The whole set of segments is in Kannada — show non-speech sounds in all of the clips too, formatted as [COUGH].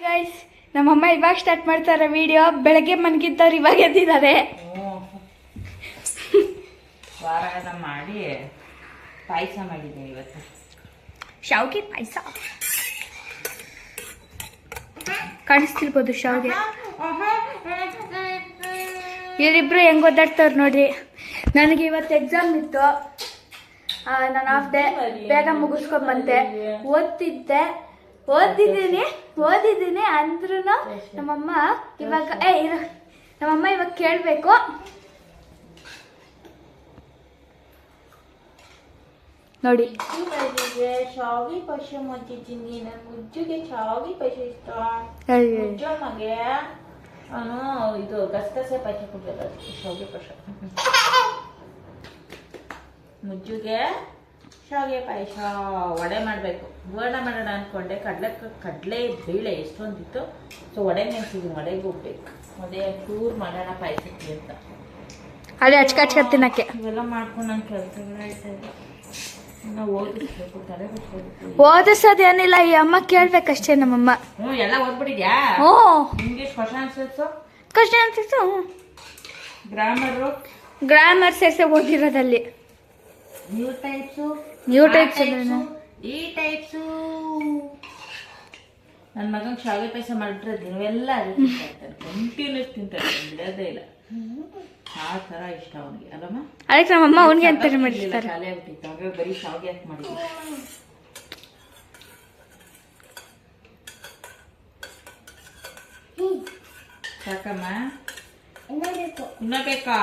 ಗೈಸ್ ನಮ್ಮಮ್ಮ ಇವಾಗ ಸ್ಟಾರ್ಟ್ ಮಾಡ್ತಾರೆ ವಿಡಿಯೋ ಬೆಳಗ್ಗೆ ಮನ್ಗಿದ್ದವ್ರು ಇವಾಗ ಎದ್ದಿದ್ದಾರೆ. ಮಾಡಿ ಪಾಯಸ ಮಾಡಿದ್ದೆ ಇವತ್ತು. ಶಾವ್ಗೆ ಪಾಯಸ. ಕಾಣಿಸ್ತಿರ್ಬೋದು ಶಾವ್ಗೆ. ಇವರಿಬ್ರು ಹೆಂಗ್ ಓದಾಡ್ತವ್ರು ನೋಡ್ರಿ. ನನಗೆ ಇವತ್ತು ಎಕ್ಸಾಮ್ ಇತ್ತು. ನಾನು ಹಾಫ್ ಡೇ ಬೇಗ ಮುಗಿಸ್ಕೊಂಡ್ ಬಂದೆ. ಓದ್ತಿದ್ದೆ. ಓದಿದ್ದೀನಿ ಓದಿದ್ದೀನಿ ಅಂದ್ರೂ ನಮ್ಮಮ್ಮ ಇವಾಗ ಏ ಇರು. ನಮ್ಮಮ್ಮ ಇವಾಗ ಕೇಳಬೇಕು. ನೋಡಿ. ಶಾವಿ ಪಶು ಮುಚ್ಚಿದ್ದೀನಿ ನನ್ನ ಮುಜ್ಜುಗೆ ಶಾವಿ ಪಶು ಇಷ್ಟ. ಅಯ್ಯೋ. ಮುಜ್ಜು ಮಗೆ ಅವನು ಇದು ಗಸಗಸೆ ಪಶು ಕೊಡ್ಬೇಕು ಶಾವಿ ಪಶು. [LAUGHS] ಮುಜ್ಜುಗೆ ಶಾವಿಗೆ ಪಾಯಸ ವಡೆ ಮಾಡಬೇಕು. ವಡೆ ಮಾಡೋಣ ಅಂದ್ಕೊಂಡೆ ಕಡಲೆ ಕಡಲೆ ಬೇಳೆ ಎಷ್ಟೊಂದಿತ್ತು. ಸೊ ವಡೆ ನೆನೆಸಿದ್ದೀನಿ. ವಡೆಗೆ ಹೋಗ್ಬೇಕು ವಡೆ ಟೂರ್ ಮಾಡೋಣ ಪಾಯಸಕ್ಕೆ ಅಂತ. ಅದೇ ಹಚ್ಕ ತಿನ್ನಕ್ಕೆ. ಇವೆಲ್ಲ ಮಾಡ್ಕೊಂಡು ನನ್ನ ಕೆಲಸಗಳಾಯ್ತಾ ಓದಿಸೋದೇನಿಲ್ಲ ಈ ಅಮ್ಮ ಕೇಳ್ಬೇಕಷ್ಟೇ ನಮ್ಮಮ್ಮ. ಹ್ಞೂ ಎಲ್ಲ ಓದ್ಬಿಟ್ಟಿದ್ಯಾ? ಹ್ಞೂ. English question answers? ಕ್ವಶನ್ ಅನ್ಸಿತ್ತು ಗ್ರಾಮರು ಗ್ರಾಮರ್ ಸೇರ್ಸೆ ಓದಿರೋದಲ್ಲಿ. New types new types? ಈ ಟೈಪ್ಸು ನನ್ನ ಮಗನ್ ಶಾವಿಗೆ ಪಾಯಸ ಮಾಡಿಬಿಟ್ರೆ ದಿನವೆಲ್ಲ ಅದೇ ತಿಂತಾರೆ ಕಂಟಿನ್ಯೂಸ್ ತಿಂತಾರೆ ಬಿಡೋದೇ ಇಲ್ಲ. ಆ ಥರ ಇಷ್ಟ ಅವನಿಗೆ. ಅಲ್ಲಮ್ಮ? ಅದಕ್ಕೆ ನಮ್ಮಮ್ಮ ಅವನಿಗೆ ಅಂತಾರೆ ಮಾಡಿರ್ತಾರೆ ಖಾಲಿ ಆಗ್ಬಿಟ್ಟಿತ್ತು ಹಾಗೆ ಬರೀ ಶಾವಿಗೆ ಹಾಕಿ ಮಾಡಿದ್ವಿ ಸಾಕಮ್ಮ? ಇನ್ನ ಬೇಕಾ.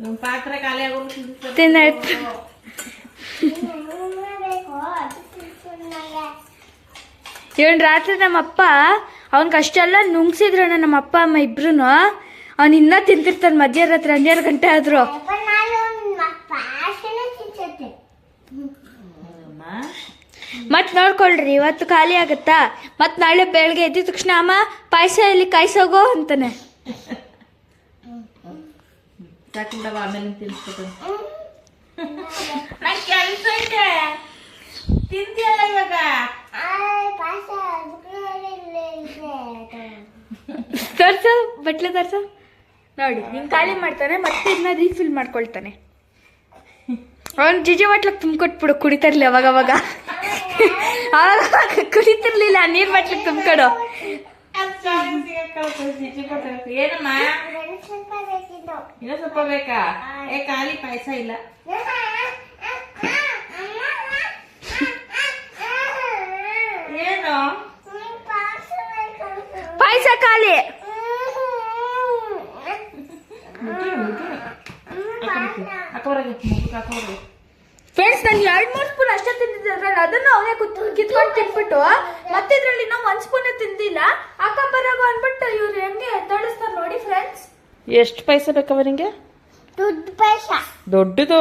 ನಿಮ್ಮ ಪಾತ್ರೆ ಖಾಲಿ ಆಗೋದು ತಿನ್ನಾಯ್ತು ಇವನ್ ರಾತ್ರಿ ನಮ್ಮಪ್ಪ ಅವನ್ಗೆ ಅಷ್ಟೆಲ್ಲ ನಮ್ಮ ಅಪ್ಪ ಅಮ್ಮ ಇಬ್ರು ಅವ್ನು ಇನ್ನ ತಿಂತಿರ್ತಾನೆ ಮಧ್ಯರಾತ್ರಿ ಹನ್ನೆರಡು ಗಂಟೆ ಆದ್ರು. ಮತ್ ನೋಡ್ಕೊಳ್ರಿ, ಇವತ್ತು ಖಾಲಿ ಆಗತ್ತಾ? ಮತ್ ನಾಳೆ ಬೆಳಗ್ಗೆ ಎದ್ದ ತಕ್ಷಣ ಅಮ್ಮ, ಪಾಯಸ ಇಲ್ಲಿ ಕಾಯ್ಸೋಗೋ ಅಂತಾನೆ ಸಾಕಿಂದವ ಆಮೇಲೆ ತಿನ್ಸ್ಕೊತ ನನ್ ಕೆಲ್ಸ ಐತೆ ತಿಂತಿಯಲ್ಲ ಇವಾಗ ತರ್ಸ ಬಟ್ಲೆ ತರ್ಸ. ನೋಡಿ ನಿಮ್ ಖಾಲಿ ಮಾಡ್ತಾನೆ ಮತ್ತೆ ಇದನ್ನ ರೀಫಿಲ್ ಮಾಡ್ಕೊಳ್ತಾನೆ. ಅವ್ನು ಜಿಜಿ ಬಟ್ಲಕ್ ತುಂಬ್ಕೊಟ್ಬಿಡು ಕುಡಿತಿರ್ಲಿ ಅವಾಗ ಅವಾಗ ಅವಾಗ ಕುಡಿತಿರ್ಲಿಲ್ಲ ನೀರ್ ಬಟ್ಲಕ್ ತುಂಬ್ಕೊಡು. ಏನಮ್ಮ? ಇನ್ನೂ ಸ್ವಲ್ಪ ಬೇಕಾ? ಏ ಖಾಲಿ ಪಾಯಸ ಇಲ್ಲ. ಏನು? ಪಾಯಸ ಖಾಲಿ. ಫ್ರೆಂಡ್ಸ್ ನಾನು ಎರಡು ಮೂರು ಸ್ಪೂನ್ ಅಷ್ಟೇ ತಿಂದಿದ್ದೆ. ಅದನ್ನು ಅದನ್ನ ಅವನೇ ಕಿತ್ಕೊಂಡು ತಿನ್ಬಿಟ್ಟು ಮತ್ತೆ ಇದ್ರಲ್ಲಿ ಇನ್ನೂ ಒಂದು ಸ್ಪೂನ್ ತಿಂದಿಲ್ಲ. ಅಕ್ಕ ಬರಾಗ ಅನ್ಬಿಟ್ಟು ಇವ್ರು ಹೆಂಗೆ ತಳಿಸ್ತಾರೆ ನೋಡಿ ಫ್ರೆಂಡ್ಸ್ ಎಷ್ಟು ಪೈಸ ಬೇಕವ ನಿಂಗೆ? ದುಡ್ಡು ಪಾಯಸ. ದೊಡ್ಡದು.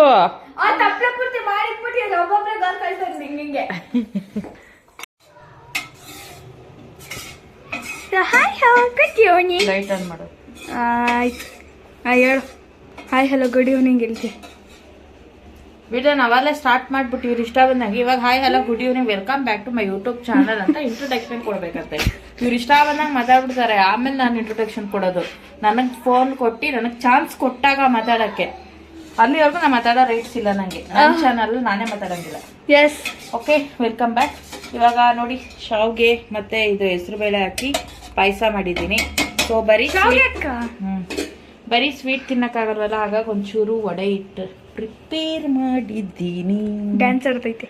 ಆ ತಪ್ಪಲ ಪೂರ್ತಿ ಮಾಡಿಟ್ಬಿಟ್ಟು ಅದು ಒಬ್ಬೊಬ್ರೆ ಗಾಲ್ ಕಳ್ತಾರೆ [LAUGHS] ಹಿಂಗೆ hi hello good evening light on ಮಾಡು. ಆಯ್ತು. ಹಾಯ್ ಹೇಳು. ಹಾಯ್ ಹಲೋ ಗುಡ್ ಈವ್ನಿಂಗ್ ಇಲ್ತಿ ವಿಡಿಯೋ ನಾವಲ್ಲೇ ಸ್ಟಾರ್ಟ್ ಮಾಡ್ಬಿಟ್ಟು ಇವ್ರು ಇಷ್ಟ ಬಂದಂಗೆ ಇವಾಗ hi hello good evening welcome back to my YouTube channel ಅಂತ ಇಂಟ್ರೊಡಕ್ಷನ್ ಕೊಡ್ಬೇಕಂತೆ. ಇವ್ರು ಇಷ್ಟ ಬಂದಾಗ ಮಾತಾಡ್ಬಿಡ್ತಾರೆ. ಆಮೇಲೆ ನಾನು ಇಂಟ್ರೊಡಕ್ಷನ್ ಕೊಡೋದು. ನನಗೆ ಫೋನ್ ಕೊಟ್ಟು ನನಗೆ ಚಾನ್ಸ್ ಕೊಟ್ಟಾಗ ಮಾತಾಡೋಕ್ಕೆ. ಅಲ್ಲಿವರೆಗೂ ನಾನು ಮಾತಾಡೋ ರೈಟ್ಸ್ ಇಲ್ಲ ನನಗೆ ನನ್ನ ಚಾನಲ್ ನಾನೇ ಮಾತಾಡೋಂಗಿಲ್ಲ. ಎಸ್ ಓಕೆ ವೆಲ್ಕಮ್ ಬ್ಯಾಕ್ ಇವಾಗ ನೋಡಿ ಶಾವ್ಗೆ ಮತ್ತು ಇದು ಹೆಸರುಬೇಳೆ ಹಾಕಿ. ಪಾಯಸ ಮಾಡಿದ್ದೀನಿ. ಸೊ ಬರೀ ಹ್ಞೂ ಬರೀ ಸ್ವೀಟ್ ತಿನ್ನಕ್ಕಾಗಲ್ವಲ್ಲ? ಹಾಗಾಗಿ ಒಂಚೂರು ವಡೆ ಇಟ್ಟು ಪ್ರಿಪೇರ್ ಮಾಡಿದ್ದೀನಿ. ಡ್ಯಾನ್ಸ್ ಆಡ್ತೈತೆ.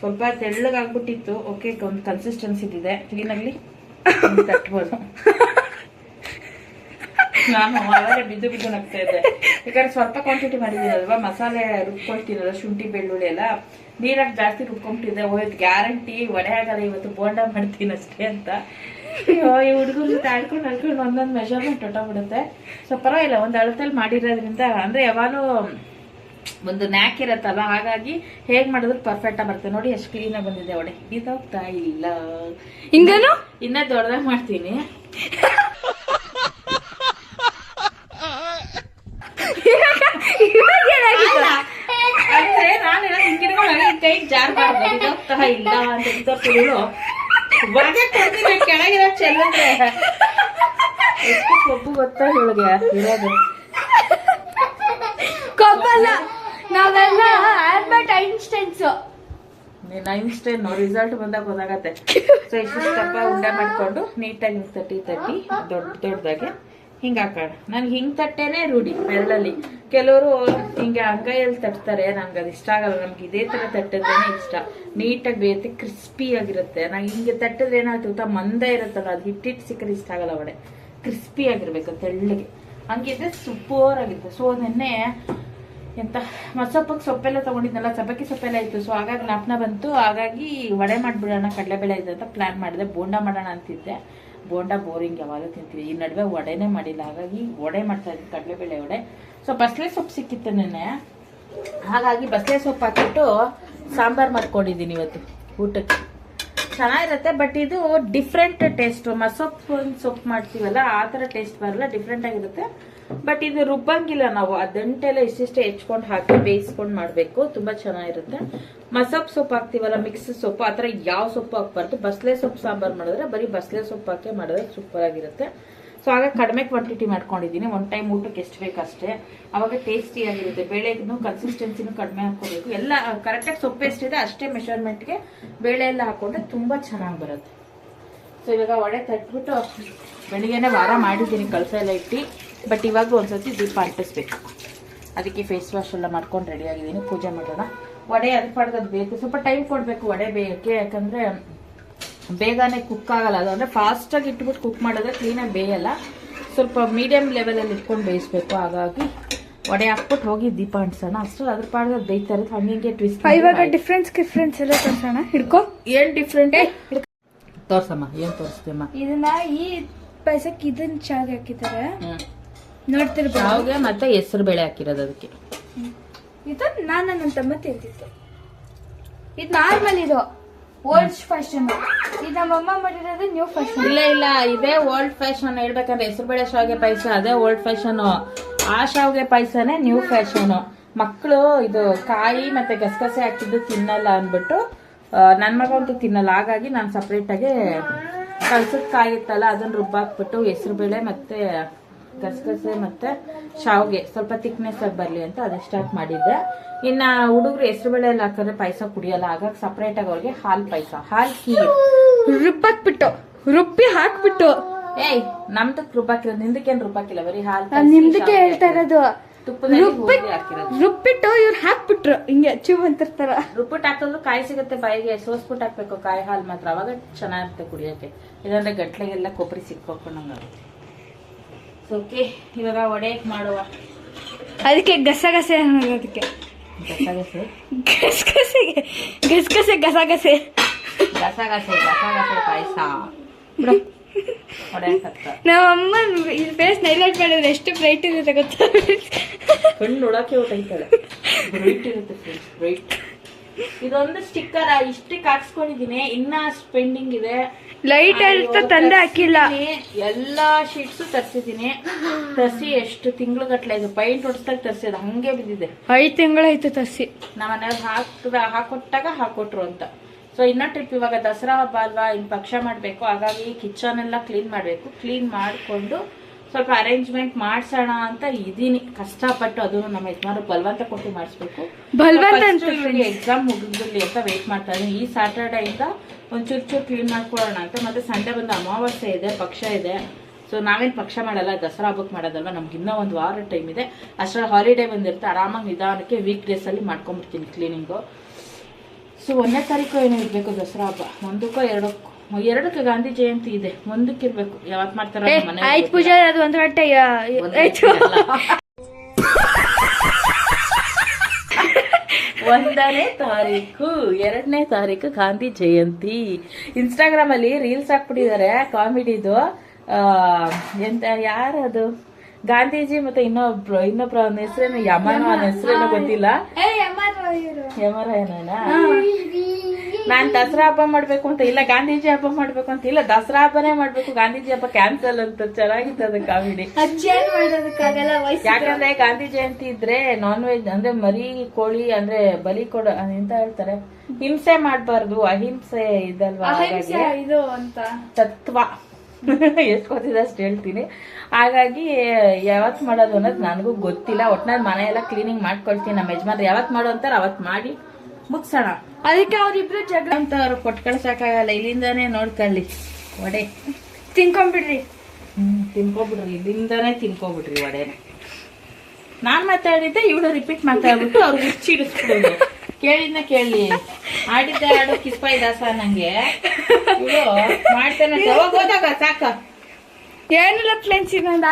ಸ್ವಲ್ಪ ತೆಳ್ಳಗಾಗ್ಬಿಟ್ಟಿತ್ತು. ಓಕೆ ಒಂದು ಕನ್ಸಿಸ್ಟೆನ್ಸಿ ಇದೆ. ಕ್ಲೀನಲ್ಲಿ ತಟ್ಬೋದು. [LAUGHS] ನಾನು ಆವಾಗಲೇ ಬಿದ್ದು ಬಿದ್ದು ನಗ್ತಾ ಇದ್ದೆ. ಯಾಕಂದ್ರೆ ಸ್ವಲ್ಪ ಕ್ವಾಂಟಿಟಿ ಮಾಡಿದ್ದೀನಲ್ವಾ? ಮಸಾಲೆ ರುಬ್ಕೊಳ್ತೀನಲ್ಲ ಶುಂಠಿ ಬೆಳ್ಳುಳ್ಳಿ ಎಲ್ಲ. ನೀರಾಗಿ ಜಾಸ್ತಿ ರುಬ್ಕೊಂಬಿಟ್ಟಿದ್ದೆ ಹೋಯ್ತು ಗ್ಯಾರಂಟಿ ವಡೆ ಆಗಲ್ಲ ಇವತ್ತು. ಬೋಂಡ ಮಾಡ್ತೀನಿ ಅಷ್ಟೇ ಅಂತ. ಈ ಹುಡುಗರು ಆಡ್ಕೊಂಡು ಅಳ್ಕೊಂಡು ಒಂದೊಂದು ಮೆಷರ್ಮೆಂಟ್ ಹೊಟ್ಟೋಗ್ಬಿಡುತ್ತೆ ಸೊ ಪರವಾಗಿಲ್ಲ ಒಂದು ಅಳತೆಯಲ್ಲಿ ಮಾಡಿರೋದ್ರಿಂದ ಅಂದ್ರೆ ಯಾವಾಗಲೂ ಒಂದು ನ್ಯಾಕ್ ಇರತ್ತಲ್ಲ ಹಾಗಾಗಿ ಹೇಗ್ ಮಾಡಿದ್ರು ಪರ್ಫೆಕ್ಟ್ ಆಗಿ ಬರುತ್ತೆ. ನೋಡಿ ಎಷ್ಟು ಕ್ಲೀನ್ ಆಗಿ ಬಂದಿದೆ ಒಡೆ ಇದಾಗ್ತಾ ಇಲ್ಲ. ಹಿಂಗನು? ಇನ್ನ ದೊಡ್ಡದಾಗಿ ಮಾಡ್ತೀನಿ. ಅಂದ್ರೆ ನಾನು ಹಿಂಗಿಡ್ಕೊಂಡು ಕೈ ಜಾರ್ಬಾರ್ದು ಇದಾಗ್ತಾ ಇಲ್ಲ ಅಂತ ಕೆಳಗಿರೋ ಚೆಲ್ಲಿದ್ರೆ ಎಷ್ಟು ಕೊಬ್ಬು ಗೊತ್ತಾ ಇವಳಿಗೆ ಇರೋದು. ಕೊಬ್ಬಲ್ಲ ನಾವೆಲ್ಲ ಆಲ್ಬರ್ಟ್ ಐನ್ಸ್ಟೈನ್ಸ್. ನೀನ್ ಐನ್ಸ್ಟೈನ್ ರಿಸಲ್ಟ್ ಬಂದಾಗ ಗೊತ್ತಾಗತ್ತೆ. ಸೊ ಇಷ್ಟಪ್ಪ ಉಂಡೆ ಮಾಡ್ಕೊಂಡು ನೀಟಾಗಿ ತಟ್ಟಿ ತಟ್ಟಿ ದೊಡ್ಡ ದೊಡ್ಡದಾಗೆ ಹಿಂಗ್ ಹಾಕೋಣ ನನ್ಗೆ ಹಿಂಗ್ ತಟ್ಟೆನೆ ರೂಢಿ ಬೆರಳಲ್ಲಿ ಕೆಲವರು ಹಿಂಗೆ ಅಂಗೈಯಲ್ಲಿ ತಟ್ತಾರೆ, ನಂಗೆ ಅದು ಇಷ್ಟ ಆಗಲ್ಲ. ನಮ್ಗೆ ಇದೇ ತರ ತಟ್ಟದ್ರೇನೆ ಇಷ್ಟ. ನೀಟಾಗಿ ಬೇಯುತ್ತೆ, ಕ್ರಿಸ್ಪಿ ಆಗಿರುತ್ತೆ. ನಂಗೆ ಹಿಂಗೆ ತಟ್ಟದ್ರೆ ಏನಾಗುತ್ತೆ ಗೊತ್ತಾ? ಮಂದ ಇರುತ್ತಲ್ಲ, ಅದು ಹಿಟ್ಟಿಟ್ಟು ಸಿಕ್ಕರೆ ಇಷ್ಟ ಆಗಲ್ಲ ಒಡೆ ಕ್ರಿಸ್ಪಿ ಆಗಿರ್ಬೇಕು ತೆಳ್ಳಗೆ. ಹಂಗಿದ್ರೆ ಸೂಪರ್ ಆಗಿತ್ತು ಸೊ, ನೆನ್ನೆ ಎಂತ ಮಸೊಪ್ಪಿಗೆ ಸೊಪ್ಪೆಲ್ಲ ತಗೊಂಡಿದ್ನಲ್ಲ, ಸಬ್ಬಕ್ಕಿ ಸೊಪ್ಪೆಲ್ಲ ಇತ್ತು. ಸೊ, ಹಾಗಾಗಿ ನಾಪ್ನ ಬಂತು. ಹಾಗಾಗಿ ವಡೆ ಮಾಡ್ಬಿಡೋಣ, ಕಡಲೆಬೇಳೆ ಇದೆ ಅಂತ ಪ್ಲ್ಯಾನ್ ಮಾಡಿದೆ. ಬೋಂಡ ಮಾಡೋಣ ಅಂತಿದ್ದೆ. ಬೋಂಡ ಬೋರಿಂಗ್ ಯಾವಾಗ ತಿಂತೀವಿ. ಈ ನಡುವೆ ವಡೆನೇ ಮಾಡಿಲ್ಲ. ಹಾಗಾಗಿ ವಡೆ ಮಾಡ್ತಾ ಇದ್ವಿ ಕಡಲೆಬೇಳೆ ವಡೆ. ಸೊ ಬಸಳೆ ಸೊಪ್ಪು ಸಿಕ್ಕಿತ್ತು ನೆನೆ ಹಾಗಾಗಿ ಬಸಳೆ ಸೊಪ್ಪು ಹಾಕಿಬಿಟ್ಟು ಸಾಂಬಾರು ಮಾಡ್ಕೊಂಡಿದ್ದೀನಿ ಇವತ್ತು ಊಟಕ್ಕೆ. ಚೆನ್ನಾಗಿರುತ್ತೆ ಬಟ್ ಇದು ಡಿಫ್ರೆಂಟ್ ಟೇಸ್ಟ್ ಮಸೊಪ್ಪು ಸೊಪ್ಪು ಮಾಡ್ತೀವಲ್ಲ, ಆ ಥರ ಟೇಸ್ಟ್ ಬರಲ್ಲ ಡಿಫ್ರೆಂಟ್ ಆಗಿರುತ್ತೆ. ಬಟ್ ಇದು ರುಬ್ಬಂಗಿಲ್ಲ ನಾವು. ಆ ದಂಟೆಲ್ಲ ಇಷ್ಟಿಷ್ಟೇ ಹೆಚ್ಕೊಂಡು ಹಾಕಿ ಬೇಯಿಸ್ಕೊಂಡು ಮಾಡಬೇಕು. ತುಂಬ ಚೆನ್ನಾಗಿರುತ್ತೆ. ಮಸೊಪ್ಪು ಸೊಪ್ಪು ಹಾಕ್ತಿವಲ್ಲ ಮಿಕ್ಸ್ ಸೊಪ್ಪು, ಆ ಥರ ಯಾವ ಸೊಪ್ಪು ಹಾಕ್ಬಾರ್ದು. ಬಸಳೆ ಸೊಪ್ಪು ಸಾಂಬಾರು ಮಾಡಿದ್ರೆ ಬರೀ ಬಸಳೆ ಸೊಪ್ಪು ಹಾಕಿ ಮಾಡಿದ್ರೆ ಸೂಪರ್ ಆಗಿರುತ್ತೆ. ಸೊ ಆಗ ಕಡಿಮೆ ಕ್ವಾಂಟಿಟಿ ಮಾಡ್ಕೊಂಡಿದ್ದೀನಿ. ಒನ್ ಟೈಮ್ ಊಟಕ್ಕೆ ಎಷ್ಟು ಬೇಕಷ್ಟೇ. ಅವಾಗ ಟೇಸ್ಟಿ ಆಗಿರುತ್ತೆ. ಬೇಳೆಗೂ ಕನ್ಸಿಸ್ಟೆನ್ಸಿನೂ ಕಡಿಮೆ ಹಾಕೋಬೇಕು ಎಲ್ಲ ಕರೆಕ್ಟಾಗಿ ಸೊಪ್ಪು ಎಷ್ಟಿದೆ ಅಷ್ಟೇ ಮೆಷರ್ಮೆಂಟ್ಗೆ ಬೇಳೆ ಎಲ್ಲ ಹಾಕೊಂಡ್ರೆ ತುಂಬ ಚೆನ್ನಾಗಿ ಬರುತ್ತೆ. ಸೊ ಇವಾಗ ವಡೆ ತಟ್ಬಿಟ್ಟು ಬೆಳಿಗ್ಗೆನೆ ವಾರ ಮಾಡಿದ್ದೀನಿ, ಕಳಸ ಎಲ್ಲ ಇಟ್ಟು. ಬಟ್ ಇವಾಗ ಒಂದ್ಸತಿ ದೀಪ ಅಂಟಿಸ್ಬೇಕು. ಅದಕ್ಕೆ ಫೇಸ್ ವಾಶ್ ಎಲ್ಲ ಮಾಡ್ಕೊಂಡು ರೆಡಿ ಆಗಿದ್ದೀನಿ. ಪೂಜೆ ಮಾಡೋಣ. ವಡೆ ಅದು ಬೇಕು. ಸ್ವಲ್ಪ ಟೈಮ್ ಕೊಡಬೇಕು ವಡೆ ಬೇಯಕ್ಕೆ. ಯಾಕಂದ್ರೆ ಬೇಗನೆ ಕುಕ್ ಆಗಲ್ಲ. ಅದು ಅಂದರೆ ಫಾಸ್ಟಾಗಿ ಇಟ್ಬಿಟ್ಟು ಕುಕ್ ಮಾಡಿದ್ರೆ ಕ್ಲೀನಾಗಿ ಬೇಯಲ್ಲ. ಸ್ವಲ್ಪ ಮೀಡಿಯಮ್ ಲೆವೆಲಲ್ಲಿ ಇಟ್ಕೊಂಡು ಬೇಯಿಸ್ಬೇಕು. ಹಾಗಾಗಿ ವಡೆ ಹಾಕ್ಬಿಟ್ಟು ಹೋಗಿ ದೀಪ ಅಂಟಿಸೋಣ ಅಷ್ಟು ಅದ್ರ ಪಾಡ್ದ ಅದು ಬೇಯ್ತಾ ಇರುತ್ತೆ. ಹಂಗೆ ಟ್ವಿಸ್ಟ್ ಇವಾಗ ಡಿಫ್ರೆನ್ಸ್ ಡಿಫ್ರೆನ್ಸ್ ಎಲ್ಲ ತೋರ್ಸೋಣ? ಹಿಡ್ಕೊ. ಏನ್ ಡಿಫ್ರೆಂಟ್ ತೋರ್ಸಮ್ಮ. ಏನ್ ತೋರಿಸ್ತೀಮ್ಮ ಇದನ್ನ ಈ ಪಾಯಸಕ್ಕೆ ಇದನ್ನ ಚೆನ್ನಾಗಿ ಹಾಕಿದ್ದಾರೆ ನೋಡ್ತಿರ್ಬೋದು. ಮತ್ತೆ ಹೆಸರು ಬೇಳೆ ಹಾಕಿರೋದು ಅದಕ್ಕೆ. ಇದು ನಾನು ನನ್ನ ತಮ್ಮ ತಿಂತಿದ್ದೆ ಇದು ನಾರ್ಮಲ್ ಇದು. ಓಲ್ಡ್ ಫ್ಯಾಷನ್ ಇದು ನಮ್ಮಮ್ಮ ಮಾಡಿರೋದು ನ್ಯೂ ಫ್ಯಾಷನ್ ಇಲ್ಲ ಇಲ್ಲ, ಇದೇ ಓಲ್ಡ್ ಫ್ಯಾಷನ್ ಹೇಳ್ಬೇಕಂದ್ರೆ ಹೆಸರು ಬೇಳೆ ಶಾವಿಗೆ ಪಾಯಸ, ಅದೇ ಓಲ್ಡ್ ಫ್ಯಾಷನ್ ಆ ಶಾವಿಗೆ ಪಾಯಸನೇ ನ್ಯೂ ಫ್ಯಾಷನ್ ಮಕ್ಕಳು ಇದು ಕಾಯಿ ಮತ್ತೆ ಗಸಗಸೆ ಹಾಕಿದ್ದು ತಿನ್ನಲ್ಲ ಅಂದ್ಬಿಟ್ಟು ನನ್ನ ಮಗಂತೂ ತಿನ್ನಲ್ಲ. ಹಾಗಾಗಿ ನಾನು ಸಪ್ರೇಟ್ ಆಗಿ ಕಲ್ಸದ ಕಾಯಿ ಇತ್ತಲ್ಲ, ಅದನ್ನ ರುಬ್ಬಾಕ್ಬಿಟ್ಟು ಹೆಸರು ಬೇಳೆ ಮತ್ತೆ ಗಸಗಸೆ ಮತ್ತೆ ಶಾವ್ಗೆ. ಸ್ವಲ್ಪ ತಿಕ್ನೆಸ್ ಆಗಿ ಬರ್ಲಿ ಅಂತ ಅದು ಸ್ಟಾರ್ಟ್ ಮಾಡಿದ್ದೆ. ಇನ್ನ ಹುಡುಗರು ಹೆಸರು ಬೇಳೆ ಎಲ್ಲ ಹಾಕಿದ್ರೆ ಪಾಯಸ ಕುಡಿಯಲ್ಲ. ಹಾಗಾಗಿ ಸಪ್ರೇಟ್ ಆಗಿ ಅವ್ರಿಗೆ ಹಾಲ್ ಪಾಯಸ. ಹಾಲ್ ಕೀರು. ರುಬ್ಬಾಕ್ಬಿಟ್ಟು ರುಬ್ಬಿ ಹಾಕ್ಬಿಟ್ಟು. ಏಯ್ ನಮ್ದಕ್ ರುಬ್ಬಾಕಿರೋದು ನಿಂದಕ್ಕೇನು ರುಬ್ಬಾಕಿಲ್ಲ ಬರೀ ಹಾಲ್ ನಿಮ್ದಕ್ಕೆ ಹೇಳ್ತಾ ಇರೋದು. ರುಬ್ಬಿಟ್ಟು ಇವ್ರು ಹಾಕ್ಬಿಟ್ರು. ಹಿಂಗೆ ಚೂ ಅಂತಿರ್ತಾರ ರುಬ್ಬಿಟ್ಟು ಹಾಕಿದ್ರು ಕಾಯಿ ಸಿಗುತ್ತೆ ಬಾಯಿಗೆ. ಸೋಸ್ಬಿಟ್ಟು ಹಾಕ್ಬೇಕು ಕಾಯಿ ಹಾಲ್ ಮಾತ್ರ. ಅವಾಗ ಚೆನ್ನಾಗಿರುತ್ತೆ ಕುಡಿಯೋಕೆ. ಇಲ್ಲಾಂದ್ರೆ ಗಟ್ಲೆಗೆಲ್ಲ ಕೊಬ್ಬರಿ ಸಿಕ್ಕೋಕೊಂಡು ಓಕೆ ಇವಾಗ ವಡೆ ಮಾಡುವ. ಅದಕ್ಕೆ ಗಸಗಸೆ ಅನ್ನೋದಕ್ಕೆ. ಅದಕ್ಕೆ ಗಸಗಸೆ ಗಸಗಸೆಗೆ ಗಸಗಸೆ ಗಸಗಸೆ. ಗಸಗಸೆ ಗಸಗಸೆ ಪಾಯಸ. ಹಾಕ್ತ ನಮ್ಮಮ್ಮ ಈ ಫೇಸ್ ಹೈಲೈಟ್ ಮಾಡಿದ್ರೆ ಎಷ್ಟು ಬ್ರೈಟ್ ಇರುತ್ತೆ ಗೊತ್ತಾ? ಕಣ್ಣು ನೋಡಕ್ಕೆ ಹೊಟ್ಟೈತಲ್ಲ ಬ್ರೈಟ್ ಇರುತ್ತೆ ಬ್ರೈಟ್ ಇದೊಂದು ಸ್ಟಿಕ್ಕರ್ ಇಷ್ಟಕ್ಕೆ ಹಾಕ್ಸ್ಕೊಂಡಿದ್ದೀನಿ. ಇನ್ನ ಪೆಂಡಿಂಗ್ ಇದೆ. ಲೈಟ್ ಅಂತ ತಂದೆ ಹಾಕಿಲ್ಲ. ಎಲ್ಲಾ ಶೀಟ್ಸ್ ತರ್ಸಿದೀನಿ ತರ್ಸಿ ಎಷ್ಟು ತಿಂಗಳು ಗಟ್ಲೆ ಇದು ಪೈಂಟ್ ಹೊಡ್ಸ್ದಾಗ ತರ್ಸಿದ್ ಹಂಗೆ ಬಿದ್ದಿದೆ. ಐದ್ ತಿಂಗಳಾಯ್ತು ತಸಿ ನಮ್ಮ ಮನೆಯವ್ರು ಹಾಕ್ದ ಹಾಕೊಟ್ಟಾಗ ಹಾಕೊಟ್ರು ಅಂತ. ಸೊ ಇನ್ನ ಟ್ರಿಪ್ ಇವಾಗ ದಸರಾ ಹಬ್ಬ ಅಲ್ವಾ ಇನ್ ಪಕ್ಷ ಮಾಡ್ಬೇಕು. ಹಾಗಾಗಿ ಕಿಚನ್ ಎಲ್ಲ ಕ್ಲೀನ್ ಮಾಡ್ಬೇಕು. ಕ್ಲೀನ್ ಮಾಡ್ಕೊಂಡು ಸ್ವಲ್ಪ ಅರೇಂಜ್ಮೆಂಟ್ ಮಾಡ್ಸೋಣ ಅಂತ ಇದೀನಿ ಕಷ್ಟಪಟ್ಟು ಅದನ್ನು ನಮ್ಮ ಯಜಮಾನರು ಬಲವಂತ ಕೊಟ್ಟು ಮಾಡಿಸ್ಬೇಕು. ಬಲವಂತ ಎಕ್ಸಾಮ್ ಮುಗಿದ್ರಲ್ಲಿ ಅಂತ ವೇಟ್ ಮಾಡ್ತಾ ಇದ್ದೀನಿ. ಈ ಸ್ಯಾಟರ್ಡೇ ಇಂದ ಒಂದ್ ಚೂರು ಚೂರ್ ಕ್ಲೀನ್ ಮಾಡ್ಕೊಳ್ಳೋಣ ಅಂತ. ಮತ್ತೆ ಸಂಡೇ ಬಂದು ಅಮಾವಾಸ್ಯೆ ಇದೆ ಪಕ್ಷ ಇದೆ. ಸೊ ನಾವೇನು ಪಕ್ಷ ಮಾಡಲ್ಲ ದಸರಾ ಹಬ್ಬಕ್ಕೆ ಮಾಡೋದಲ್ವ? ನಮ್ಗೆ ಇನ್ನೂ ಒಂದು ವಾರ ಟೈಮ್ ಇದೆ. ಅಷ್ಟರಲ್ಲಿ ಹಾಲಿಡೇ ಬಂದಿರುತ್ತೆ. ಆರಾಮಾಗಿ ನಿಧಾನಕ್ಕೆ ವೀಕ್ ಡೇಸ್ ಅಲ್ಲಿ ಮಾಡ್ಕೊಂಡ್ಬಿಡ್ತೀನಿ ಕ್ಲೀನಿಂಗು ಸೊ ಒಂದನೇ ತಾರೀಕು ಏನೋ ಇರಬೇಕು ದಸರಾ ಹಬ್ಬ? ಒಂದಕ್ಕೋ ಎರಡಕ್ಕೋ? ಎರಡಕ್ಕೆ ಗಾಂಧಿ ಜಯಂತಿ ಇದೆ. ಒಂದಕ್ಕೆ ಇರ್ಬೇಕು ಯಾವತ್ ಮಾಡ್ತಾರ ಆಯ್ತು ಪೂಜೆ ಅದು ಒಂದು ಗಂಟೆ ಆಯ್ತು. ಒಂದನೇ ತಾರೀಕು ಎರಡನೇ ತಾರೀಕು ಗಾಂಧಿ ಜಯಂತಿ. ಇನ್ಸ್ಟಾಗ್ರಾಮ್ ಅಲ್ಲಿ ರೀಲ್ಸ್ ಹಾಕ್ಬಿಟ್ಟಿದ್ದಾರೆ ಕಾಮಿಡಿದು. ಎಂತ ಯಾರದು ಗಾಂಧೀಜಿ ಮತ್ತೆ ಇನ್ನೊಬ್ರು ಇನ್ನೊಬ್ರ ಅವನ ಹೆಸರೇನು ಯಮನ ಅವನ ಹೆಸರೇನು ಗೊತ್ತಿಲ್ಲ. ಯಮರಾಯನ ನಾನ್ ದಸರಾ ಹಬ್ಬ ಮಾಡ್ಬೇಕು ಅಂತ ಇಲ್ಲ ಗಾಂಧೀಜಿ ಹಬ್ಬ ಮಾಡ್ಬೇಕು ಅಂತ ಇಲ್ಲ ದಸರಾ ಹಬ್ಬನೇ ಮಾಡ್ಬೇಕು ಗಾಂಧೀಜಿ ಹಬ್ಬ ಕ್ಯಾನ್ಸಲ್ ಅಂತ ಚೆನ್ನಾಗಿತ್ತು ಅದು ಕಾಮಿಡಿ ಯಾಕಂದ್ರೆ ಗಾಂಧಿ ಜಯಂತಿ ಇದ್ರೆ ನಾನ್ ವೆಜ್ ಅಂದ್ರೆ ಮರಿ ಕೋಳಿ ಅಂದ್ರೆ ಬಲಿ ಕೊಡ ಅಂತ ಹೇಳ್ತಾರೆ? ಹಿಂಸೆ ಮಾಡ್ಬಾರ್ದು ಅಹಿಂಸೆ ಇದಲ್ವಾ ಇದು ಅಂತ. ತತ್ವ. [LAUGHS] ಎಷ್ಟು ಗೊತ್ತಿದೆ ಅಷ್ಟು ಹೇಳ್ತೀನಿ. ಹಾಗಾಗಿ ಯಾವತ್ ಮಾಡೋದು ಅನ್ನೋದು ನನಗೂ ಗೊತ್ತಿಲ್ಲ. ಒಟ್ನಲ್ಲಿ ಮನೆ ಎಲ್ಲ ಕ್ಲೀನಿಂಗ್ ಮಾಡ್ಕೊಳ್ತೀನಿ ನಮ್ಮ ಯಜಮಾನ್ರು ಯಾವತ್ ಮಾಡೋ ಅಂತಾರೆ ಅವತ್ ಮಾಡಿ. ಮುಗ್ಸೋಣ. ಅದಕ್ಕೆ ಅವ್ರಿಬ್ರು ಜಗಳ ಅಂತ ಅವ್ರು ಕೊಟ್ಟು ಕಳ್ಸಕ್ಕಾಗಲ್ಲ ಇಲ್ಲಿಂದಾನೇ ನೋಡ್ಕೊಳ್ಳಿ. ವಡೆ. ತಿನ್ಕೊಂಬಿಡ್ರಿ. ತಿನ್ಕೊಬಿಡ್ರಿ. ಇಲ್ಲಿಂದಾನೇ ತಿನ್ಕೊಬಿಡ್ರಿ ವಡೆನ ನಾನ್ ಮಾತಾಡಿದ್ದೆ ಇವಳು ರಿಪೀಟ್ ಮಾತಾಡ್ಬಿಟ್ಟು ಅವ್ರು ಹುಚ್ಚಿಡಿಸ್ಬಿಡೋದು ಕೇಳಿದ್ನ ಕೇಳಿ. ಆಡಿದ್ದೆ ಆಡು ಕಿಸ್ಪಾಯಿ ದಾಸ ನಂಗೆ. ಇವಳು ಮಾಡ್ತಾನೆ ಹೋದಾಗ ಸಾಕ. ಏನಿಲ್ಲ ಪ್ಲೇನ್ಸ್ ಇನ್ನೊಂದು